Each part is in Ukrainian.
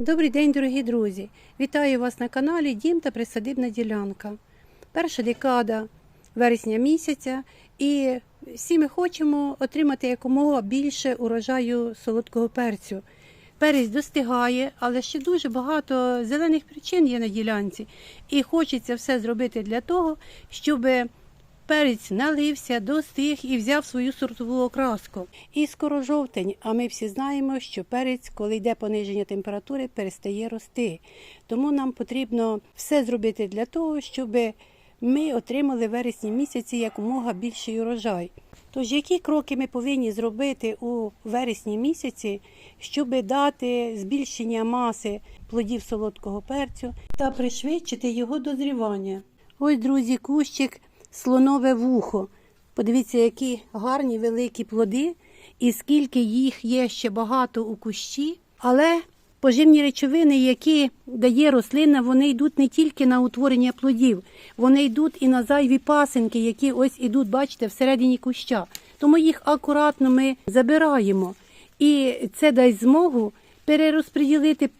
Добрий день, дорогі друзі! Вітаю вас на каналі Дім та Присадибна ділянка. Перша декада вересня місяця, і всі ми хочемо отримати якомога більше урожаю солодкого перцю. Перець достигає, але ще дуже багато зелених причин є на ділянці. І хочеться все зробити для того, щоб перець налився, достиг і взяв свою сортову окраску. І скоро жовтень, а ми всі знаємо, що перець, коли йде пониження температури, перестає рости. Тому нам потрібно все зробити для того, щоб ми отримали в вересні місяці якомога більший урожай. Тож, які кроки ми повинні зробити у вересні місяці, щоб дати збільшення маси плодів солодкого перцю та пришвидшити його дозрівання? Ось, друзі, кущик слонове вухо. Подивіться, які гарні великі плоди, і скільки їх є ще багато у кущі. Але поживні речовини, які дає рослина, вони йдуть не тільки на утворення плодів, вони йдуть і на зайві пасинки, які ось ідуть, бачите, всередині куща. Тому їх акуратно ми забираємо. І це дасть змогу перерозподілити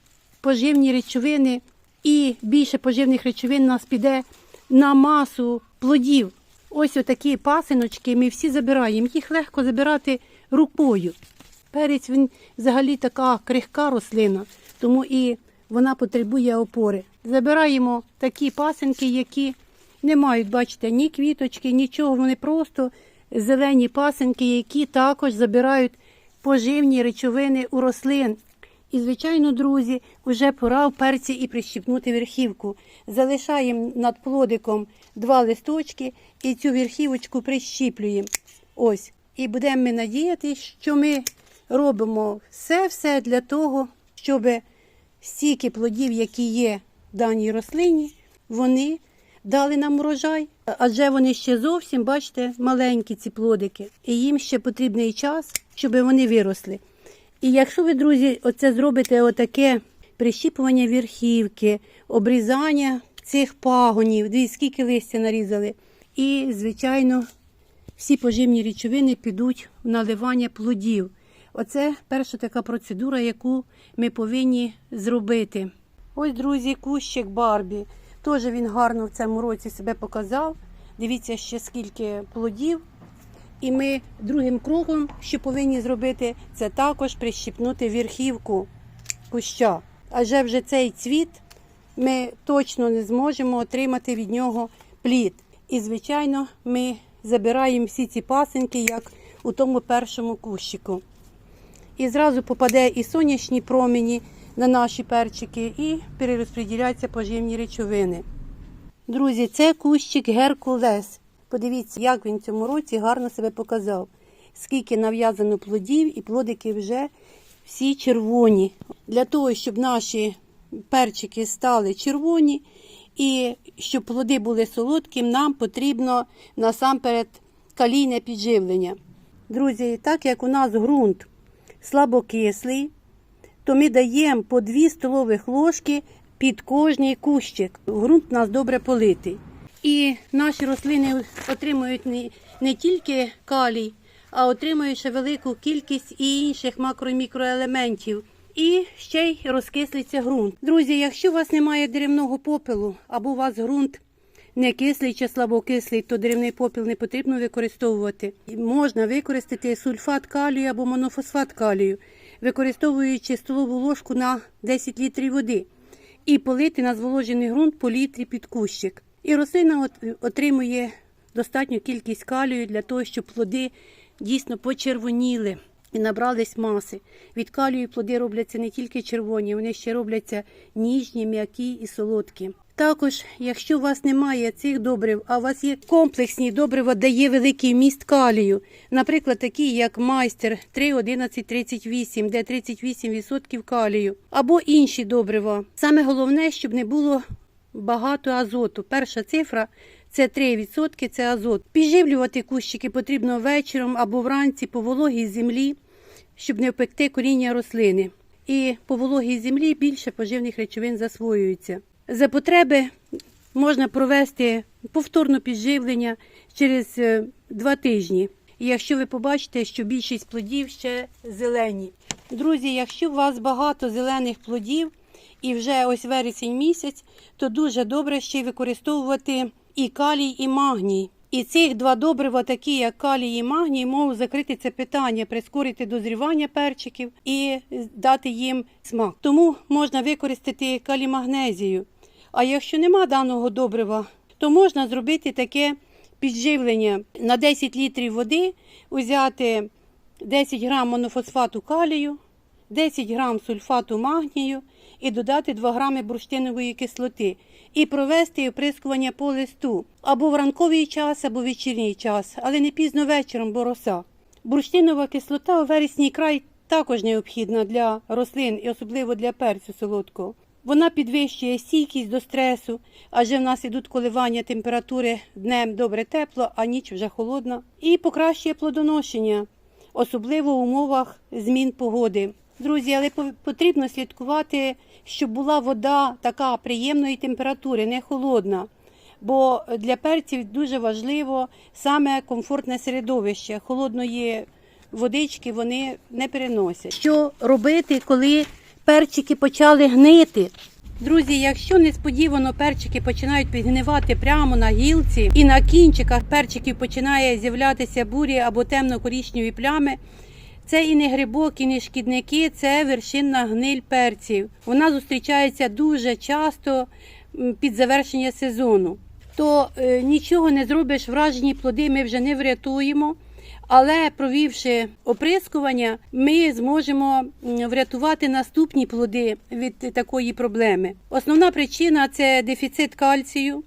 поживні речовини, і більше поживних речовин у нас піде на масу плодів. Ось отакі пасиночки ми всі забираємо. Їх легко забирати рукою. Перець він взагалі така крихка рослина, тому і вона потребує опори. Забираємо такі пасинки, які не мають, бачите, ні квіточки, нічого. Вони просто зелені пасинки, які також забирають поживні речовини у рослин. І, звичайно, друзі, вже пора в перці і прищіпнути верхівку. Залишаємо над плодиком два листочки і цю верхівочку прищіплюємо. Ось. І будемо ми надіятися, що ми робимо все-все для того, щоб стільки плодів, які є в даній рослині, вони дали нам урожай. Адже вони ще зовсім, бачите, маленькі ці плодики. І їм ще потрібний час, щоб вони виросли. І якщо ви, друзі, оце зробите отаке прищіпування верхівки, обрізання цих пагонів, дивіться, скільки листя нарізали. І, звичайно, всі поживні речовини підуть в наливання плодів. Оце перша така процедура, яку ми повинні зробити. Ось, друзі, кущик Барбі. Теж він гарно в цьому році себе показав. Дивіться, ще скільки плодів. І ми другим кроком, що повинні зробити, це також прищіпнути верхівку куща. Адже вже цей цвіт ми точно не зможемо отримати від нього плід. І, звичайно, ми забираємо всі ці пасинки, як у тому першому кущику. І зразу попаде і сонячні промені на наші перчики, і перерозподіляються поживні речовини. Друзі, це кущик Геркулес. Подивіться, як він цьому році гарно себе показав. Скільки нав'язано плодів, і плодики вже всі червоні. Для того, щоб наші перчики стали червоні і щоб плоди були солодким, нам потрібно насамперед калійне підживлення. Друзі, так як у нас ґрунт слабокислий, то ми даємо по 2 столових ложки під кожний кущик. Ґрунт у нас добре политий. І наші рослини отримують не, не тільки калій, а отримують ще велику кількість і інших макро- і мікроелементів. І ще й розкислиться ґрунт. Друзі, якщо у вас немає деревного попелу, або у вас ґрунт не кислий чи слабокислий, то деревний попіл не потрібно використовувати. Можна використати сульфат калію або монофосфат калію, використовуючи столову ложку на 10 літрів води і полити на зволожений ґрунт по літрі під кущик. І рослина отримує достатню кількість калію для того, щоб плоди дійсно почервоніли і набрались маси. Від калію плоди робляться не тільки червоні, вони ще робляться ніжні, м'які і солодкі. Також, якщо у вас немає цих добрив, а у вас є комплексні добрива, де є великий вміст калію, наприклад, такі як майстер 3,1138, де 38% калію, або інші добрива. Саме головне, щоб не було багато азоту. Перша цифра це 3%, це азот. Підживлювати кущики потрібно вечором або вранці по вологій землі, щоб не впекти коріння рослини. І по вологій землі більше поживних речовин засвоюється. За потреби можна провести повторне підживлення через е, два тижні. І якщо ви побачите, що більшість плодів ще зелені. Друзі, якщо у вас багато зелених плодів, і вже ось вересень місяць, то дуже добре ще використовувати і калій, і магній. І цих два добрива, такі як калій і магній, можуть закрити це питання, прискорити дозрівання перчиків і дати їм смак. Тому можна використати калімагнезію. А якщо нема даного добрива, то можна зробити таке підживлення на 10 літрів води, взяти 10 грам монофосфату калію, 10 грам сульфату магнію і додати 2 грами бурштинової кислоти. І провести оприскування по листу або в ранковий час, або в вечірній час, але не пізно вечором, бо роса. Бурштинова кислота у вересній край також необхідна для рослин і особливо для перцю солодкого. Вона підвищує стійкість до стресу, адже в нас ідуть коливання температури днем добре тепло, а ніч вже холодна, і покращує плодоношення, особливо в умовах змін погоди. Друзі, але по- потрібно слідкувати, щоб була вода така приємної температури, не холодна. Бо для перців дуже важливо саме комфортне середовище. Холодної водички вони не переносять. Що робити, коли перчики почали гнити? Друзі, якщо несподівано перчики починають підгнивати прямо на гілці і на кінчиках перчиків починає з'являтися бурі або темно-корічневі плями, це і не грибок, і не шкідники, це вершинна гниль перців. Вона зустрічається дуже часто під завершення сезону. То е, нічого не зробиш, вражені плоди ми вже не врятуємо. Але провівши оприскування, ми зможемо врятувати наступні плоди від такої проблеми. Основна причина це дефіцит кальцію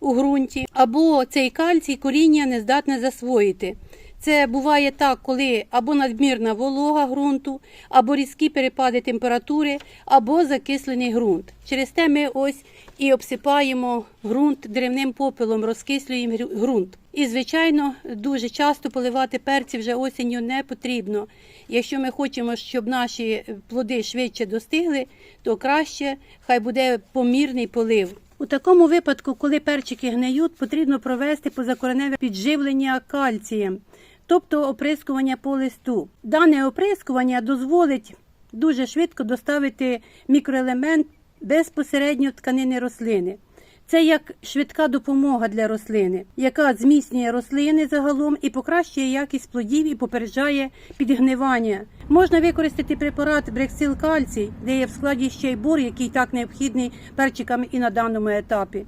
у ґрунті, або цей кальцій коріння не здатне засвоїти. Це буває так, коли або надмірна волога ґрунту, або різкі перепади температури, або закислений ґрунт. Через те ми ось і обсипаємо ґрунт деревним попелом, розкислюємо ґрунт. І, звичайно, дуже часто поливати перці вже осінню не потрібно. Якщо ми хочемо, щоб наші плоди швидше достигли, то краще хай буде помірний полив. У такому випадку, коли перчики гниють, потрібно провести позакореневе підживлення кальцієм, тобто оприскування по листу. Дане оприскування дозволить дуже швидко доставити мікроелемент безпосередньо в тканини рослини. Це як швидка допомога для рослини, яка зміцнює рослини загалом і покращує якість плодів і попереджає підгнивання. Можна використати препарат Брексил Кальцій, де є в складі ще й бор, який так необхідний перчикам і на даному етапі.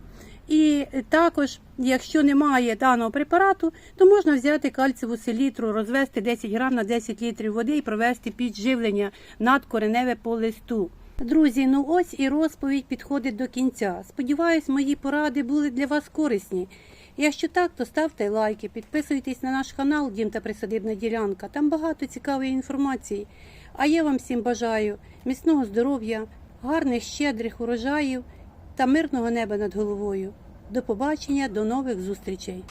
І також, якщо немає даного препарату, то можна взяти кальцеву селітру, розвести 10 грам на 10 літрів води і провести підживлення надкореневе по листу. Друзі, ну ось і розповідь підходить до кінця. Сподіваюсь, мої поради були для вас корисні. Якщо так, то ставте лайки, підписуйтесь на наш канал Дім та Присадибна ділянка. Там багато цікавої інформації. А я вам всім бажаю міцного здоров'я, гарних щедрих урожаїв та мирного неба над головою. До побачення, до нових зустрічей!